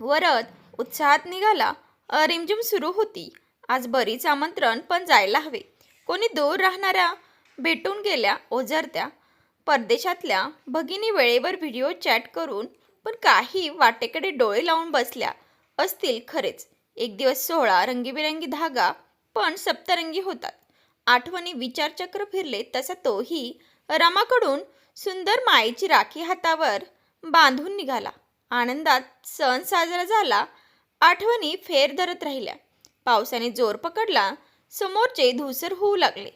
वरद उत्साहात निघाला. रिमझिम सुरू होती. आज बरीच आमंत्रण पण जायला हवे. कोणी दूर राहणाऱ्या भेटून गेल्या ओझरत्या परदेशातल्या भगिनी वेळेवर व्हिडिओ चॅट करून पण काही वाटेकडे डोळे लावून बसल्या. असतील खरेच. एक दिवस सोहळा रंगीबिरंगी धागा पण सप्तरंगी होतात. आठवणी विचारचक्र फिरले तसा तोही रमाकडून सुंदर मायेची राखी हातावर बांधून निघाला. आनंदात सण साजरा झाला आठवणी फेर धरत राहिल्या. पावसाने जोर पकडला समोरचे धुसर होऊ लागले.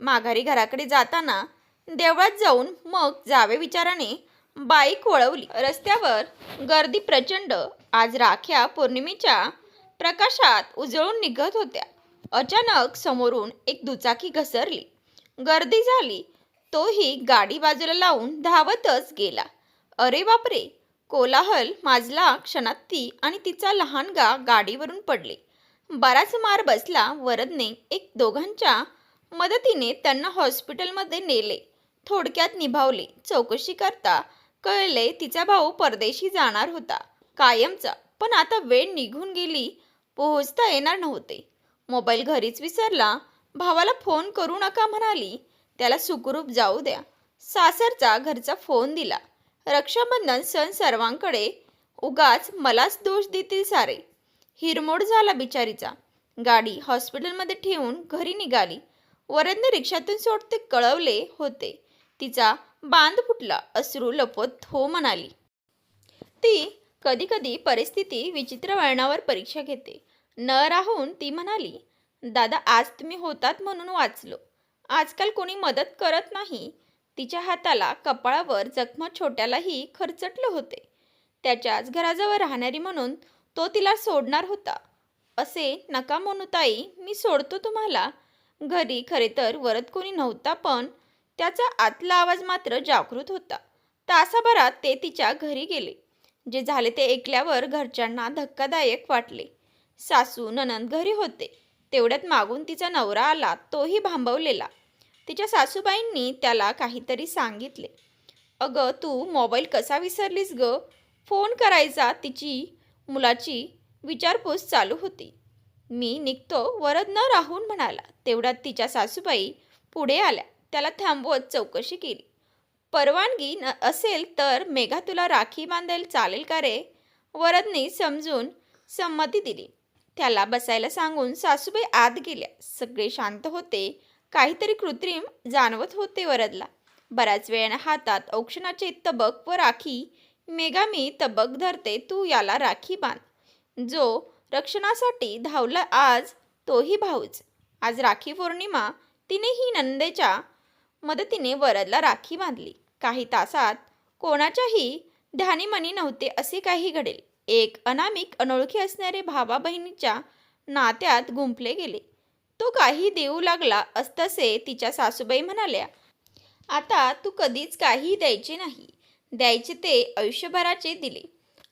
माघारी घराकडे जाताना देवळात जाऊन मग जावे विचाराने बाईक वळवली. रस्त्यावर गर्दी प्रचंड आज राख्या पौर्णिमेच्या प्रकाशात उजळून निघत होत्या. अचानक समोरून एक दुचाकी घसरली. गर्दी झाली तोही गाडी बाजूला लावून धावतच गेला. अरे बापरे! कोलाहल माजला क्षणात ती आणि तिचा लहानगा गाडीवरून पडले. बराच मार बसला वरदने एक दोघांच्या मदतीने त्यांना हॉस्पिटलमध्ये नेले. थोडक्यात निभावले. चौकशी करता कळले तिचा भाऊ परदेशी जाणार होता. कायमचा. पण आता वेळ निघून गेली. पोहोचता येणार नव्हते. मोबाईल घरीच विसरला. भावाला फोन करू नका म्हणाली. त्याला सुखरूप जाऊ द्या. सासरचा घरचा फोन दिला. रक्षाबंधन सण सर्वांकडे. उगाच मलाच दोष देतील सारे. हिरमोड झाला बिचारीचा. गाडी हॉस्पिटलमध्ये ठेवून घरी निघाली. वरदने रिक्षातून सोडते कळवले होते. तिचा बांध फुटला अश्रू लपवत हो म्हणाली. ती कधीकधी परिस्थिती विचित्र वळणावर परीक्षा घेते. न राहून ती म्हणाली दादा आज तुम्ही होतात म्हणून वाचलो. आजकाल कोणी मदत करत नाही. तिच्या हाताला कपाळावर जखमा छोट्यालाही खरचटले होते. त्याच्याच घराजवळ राहणारी म्हणून तो तिला सोडणार होता. असे नका म्हणू ताई मी सोडतो तुम्हाला. घरी खरे तर वरत कोणी नव्हता पण त्याचा आतला आवाज मात्र जागृत होता. तासाभरात ते तिच्या घरी गेले. जे झाले ते ऐकल्यावर घरच्यांना धक्कादायक वाटले. सासू ननंद घरी होते. तेवढ्यात मागून तिचा नवरा आला तोही भांबवलेला. तिच्या सासूबाईंनी त्याला काहीतरी सांगितले. अगं तू मोबाईल कसा विसरलीस ग? फोन करायचा तिची मुलाची विचारपूस चालू होती. मी निघतो वरद न राहून म्हणाला. तेवढ्यात तिच्या सासूबाई पुढे आल्या. त्याला थांबवत चौकशी केली. परवानगी न असेल तर मेघा तुला राखी बांधायला चालेल का रे? वरदने समजून संमती दिली. त्याला बसायला सांगून सासूबाई आत गेल्या. सगळे शांत होते. काहीतरी कृत्रिम जाणवत होते वरदला. बऱ्याच वेळानं हातात औक्षणाचे तबक व राखी. मेगा मी तबक धरते तू याला राखी बांध. जो रक्षणासाठी धावला आज तोही भाऊच. आज राखी पौर्णिमा तिनेही नंदेच्या मदतीने वरदला राखी बांधली. काही तासात कोणाच्याही ध्यानीमनी नव्हते असे काही घडेल. एक अनामिक अनोळखी असणारे भावा बहिणीच्या नात्यात गुंफले गेले. तो काही देऊ लागला असतसे तिच्या सासूबाई म्हणाल्या आता तू कधीच काही द्यायचे नाही. द्यायचे ते आयुष्यभराचे दिले.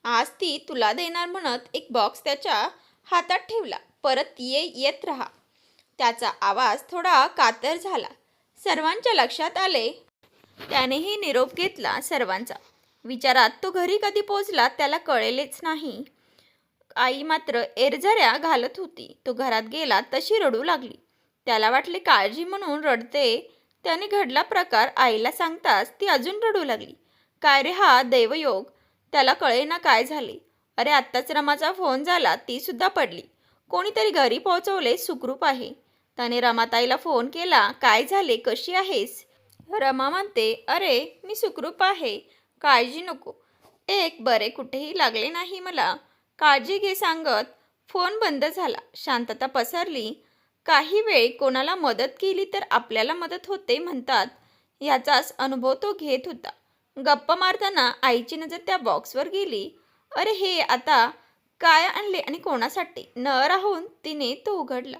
आज ती तुला देणार म्हणत एक बॉक्स त्याच्या हातात ठेवला. परत ये येत राहा. त्याचा आवाज थोडा कातर झाला. सर्वांच्या लक्षात आले. त्यानेही निरोप घेतला सर्वांचा. विचारात तो घरी कधी पोचला त्याला कळेलेच नाही. आई मात्र एरझऱ्या घालत होती. तो घरात गेला तशी रडू लागली. त्याला वाटले काळजी म्हणून रडते. त्याने घडला प्रकार आईला सांगताच ती अजून रडू लागली. काय रे हा दैवयोग? त्याला कळेना काय झाले. अरे आत्ताच रमाचा फोन झाला ती सुद्धा पडली. कोणीतरी घरी पोहोचवले सुखरूप आहे. त्याने रमाताईला फोन केला काय झाले? कशी आहेस? रमा म्हणते अरे मी सुखरूप आहे. काळजी नको. एक बरे कुठेही लागले नाही मला. काळजी घे सांगत फोन बंद झाला. शांतता पसरली. काही वेळ कोणाला मदत केली तर आपल्याला मदत होते म्हणतात. याचाच अनुभव तो घेत होता. गप्पा मारताना आईची नजर त्या बॉक्सवर गेली. अरे हे आता काय आणले आणि कोणासाठी? न राहून तिने तो उघडला.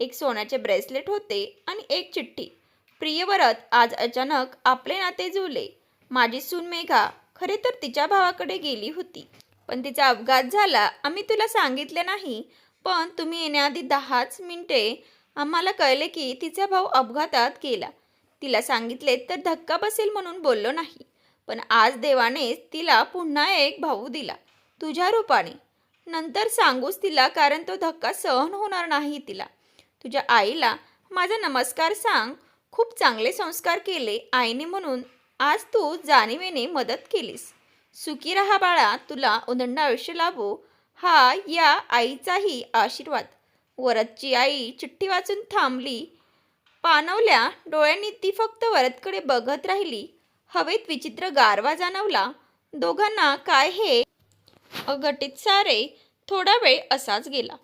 एक सोन्याचे ब्रेसलेट होते आणि एक चिठ्ठी. प्रियवरत आज अचानक आपले नाते जुळले. माझी सून मेघा खरे तर तिच्या भावाकडे गेली होती. पण तिचा अपघात झाला. आम्ही तुला सांगितले नाही पण तुम्ही येण्याआधी दहाच मिनिटे आम्हाला कळले की तिचा भाऊ अपघातात गेला. तिला सांगितले तर धक्का बसेल म्हणून बोललो नाही. पण आज देवाने तिला पुन्हा एक भाऊ दिला तुझ्या रूपाने. नंतर सांगूच तिला कारण तो धक्का सहन होणार नाही तिला. तुझ्या आईला माझा नमस्कार सांग. खूप चांगले संस्कार केले आईने म्हणून आज तू जाणीवेने मदत केलीस. सुखी रहा बाळा तुला उदंड आयुष्य लाभो. हा या आईचाही आशीर्वाद. वरदची आई चिठ्ठी वाचून थांबली. पानवल्या डोळ्यांनी ती फक्त वरदकडे बघत राहिली. हवेत विचित्र गारवा जाणवला. दोघांना काय हे? अघटित सारे थोडा वेळ असाच गेला.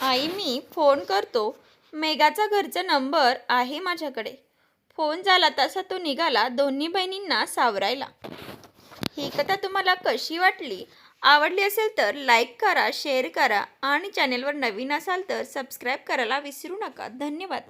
आई मी फोन करतो. मेघाचा घरचा नंबर आहे माझ्याकडे. फोन झाला तसा तो निघाला दोन्ही बहिणींना सावरायला. ही कथा तुम्हाला कशी वाटली? आवडली असेल तर लाईक करा शेअर करा आणि चॅनेलवर नवीन असाल तर सबस्क्राईब करायला विसरू नका. धन्यवाद.